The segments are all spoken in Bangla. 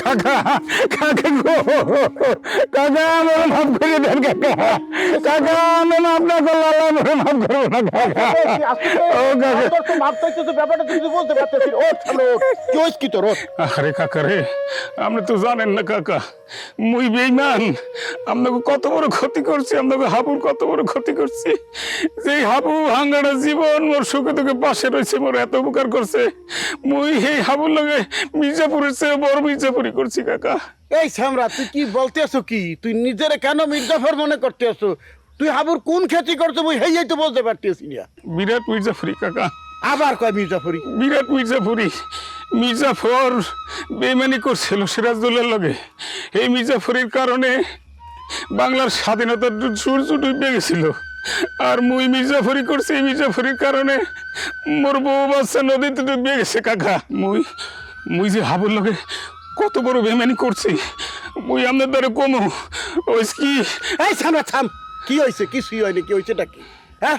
কাকা কাকা গো কাকা আমার মাফ করে দেন কাকা। কাকা আমি মাফ না করলে আল্লাহ আমার মাফ করব না কাকা। ও কাকা। ব্যাপারটা তুই বলতে ও চলো কি হইছে কি তোর আরে কাকা রে আপনি তো জানেন না কাকা। মুই বেইমান আপনাকে কত বড় ক্ষতি করছি আপনাকে হাবুর কত বড় ক্ষতি করছি। যে হাবু ভাঙ্গাটা জীবন মোর সুখে দুঃখে পাশে রয়েছে মোর এত উপকার করছে। মুই এই হাবুর লগে মির্জাপুরের চেয়ে বড় মির্জাপুরি করছি কাকা। এই শ্যামরা তুই কি বলতে আছো কি? তুই নিজের কেন মির্জাফর মনে করতে আছো? তুই হাবুর কোন ক্ষতি করছ মুই হেই তো বলতে পারতেছি না। বিরাট মির্জাপুরি কাকা। আবার কয় মির্জাফরি? বিরাট মির্জাপুরি মির্জাফর বেমানি করছিল সিরাজদৌল্লার লগে। এই মির্জাফরির কারণে বাংলার স্বাধীনতার সূর্য ডুবে গেছিল। আর মুই মির্জাফরি করছি এই মির্জাফরির কারণে মোর বউ বাচ্চা নদীতে ডুবে গেছে কাকা। মুই মুই যে হাবুর লগে কত বড় বেমানি করছি। মুই আপনার দ্বারা কমো ওই কি? এই শ্যামরা থাম। কি হয়েছে হয়নি। কি হয়েছে কি? হ্যাঁ?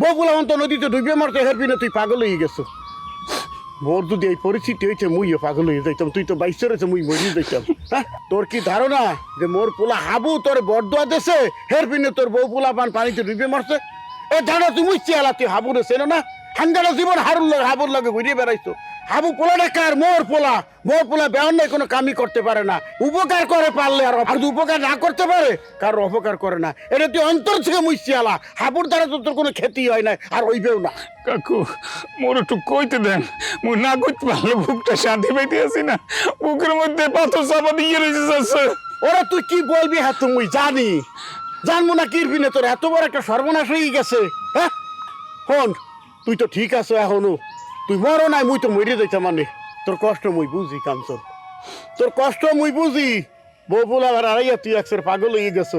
বগুলা অন্ত নদীতে ডুবে মারতে হেরবি না তুই পাগল হয়ে গেছো। মোর যদি এই পরিস্থিতি হয়েছে মুইও পাগল হয়ে যাইতাম। তুই তো বাইশ রয়েছে, মুই মরিয়ে যাইতাম। হ্যাঁ? তোর কি ধারণা যে মোর পোলা হাবু তোর বরদোয়া দেশে হেরবি না তোর বউ পোলা পান পানিতে ডুবে মারছে? এ ধারণা তুই মুই চেয়ালা তুই হাবুরে চেনো না? হাঙ্গারা জীবন হারুর লাগে হাবুর লাগে ঘুরিয়ে বেড়াইতো হাবু পোলাটা কার? মোর পোলা। মোর পোলা বেয়ন নাই কোনো কামই করতে পারে না। উপকার করে পারলে আর আর উপকার না করতে পারে কারও অপকার করে না। এটা তুই অন্তর থেকে মুইছিয়ালা হাবুর দ্বারা তো তোর কোনো ক্ষতি হয় না আর হইবেও না। কাকু মোর একটু কইতে দেন। মুই না কইতে পারলে বুকটা শান্তি পাইতে আছি না। বুকের মধ্যে পাথর চাপা দিয়ে রয়েছে ওরা তুই কি বলবি হ্যাঁ তুমি জানি। জানব না কিরবি না তোর এত বড় একটা সর্বনাশ হয়ে গেছে। হ্যাঁ? হন। তুই তো ঠিক আছো এখনও। তুই মরো নাই, মুই তো মরে যাইতে মানে। তোর কষ্ট মুই বুঝি, কাঞ্চন। তোর কষ্ট মুই বুঝি। বউ আবার আড়াইয়া তুই একসের পাগল হয়ে গেছো।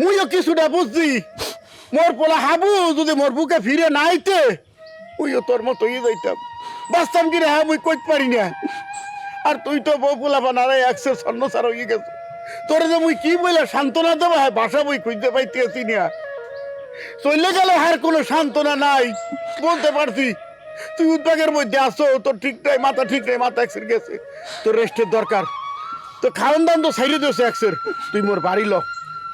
মুইও কিছুটা বুঝছি মোর পোলা হাবু, যদি মোর বুকে ফিরে না আইতে মুইও তোর মতো হয়ে যাইতাম। বাঁচতাম কি রে হ্যাঁ মুই কইতে পারি না। আর তুই তো বউ পোলা বানারে একশো স্বর্ণসার হয়ে গেছে। তোরে যে মুই কি বলে সান্ত্বনা দেবো হ্যাঁ বাসা বই খুঁজতে পাইতে আছি না। চলে গেলে আর কোনো সান্ত্বনা নাই। বলতে পারছি, তুই উদ্যোগের মধ্যে আসো তোর ঠিক মাথা ঠিক নাই, মাথা একসের গেছে, তোর রেস্টের দরকার। তো খাওয়ান দাম তো সাইডে দিয়েছে একসের। তুই মোর বাড়ি ল।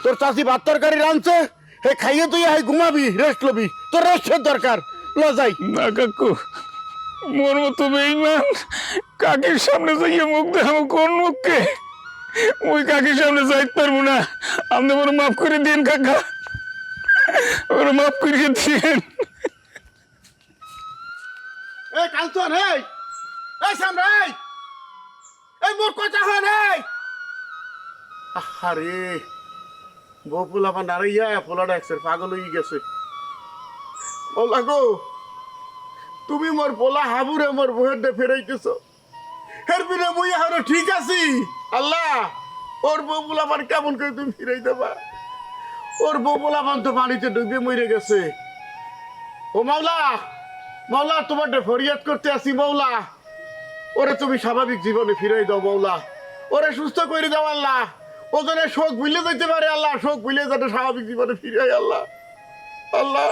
তোর চাষি ভাত তরকারি রাঁধছে, হে খাইয়ে তুই হাই ঘুমাবি রেস্ট লবি। তোর রেস্টের দরকার। ল, যাই। না, কাকু, মোর মতো বেইমান কাকির সামনে যাইয়ে মুখ দেখাবো কোন মুখকে? ওই কাকির সামনে যাইতে পারব না। আপনি বড় মাফ করে দিন, কাকা। ওর মাফ করিয়ে দিন এই কাঞ্চন এই। এই সামনে এই। মোর কথা হন এই। আরে বউ পোলা বা নারাইয়া পোলাটা একসের পাগল হয়ে গেছে। বলা গো, তুমি মোর পোলা হাবুরে মোর ডে ফেরাইতেছ। হের বিনে মুই এখনও ঠিক আছি। আল্লাহ, ওর বউ পোলা পান কেমন করে তুমি ফিরাই দেবা ওর বউ বান্ত পান পানিতে ডুবে মরে গেছে। ও মাওলা মাওলা তোমার ফরিয়াদ করতে আসি মাওলা। ওরে তুমি স্বাভাবিক জীবনে ফিরাই দাও মাওলা। ওরে সুস্থ করে দাও আল্লাহ। ও যেন শোক ভুলে যেতে পারে আল্লাহ, শোক ভুলে যাতে স্বাভাবিক জীবনে ফিরাই আল্লাহ। আল্লাহ।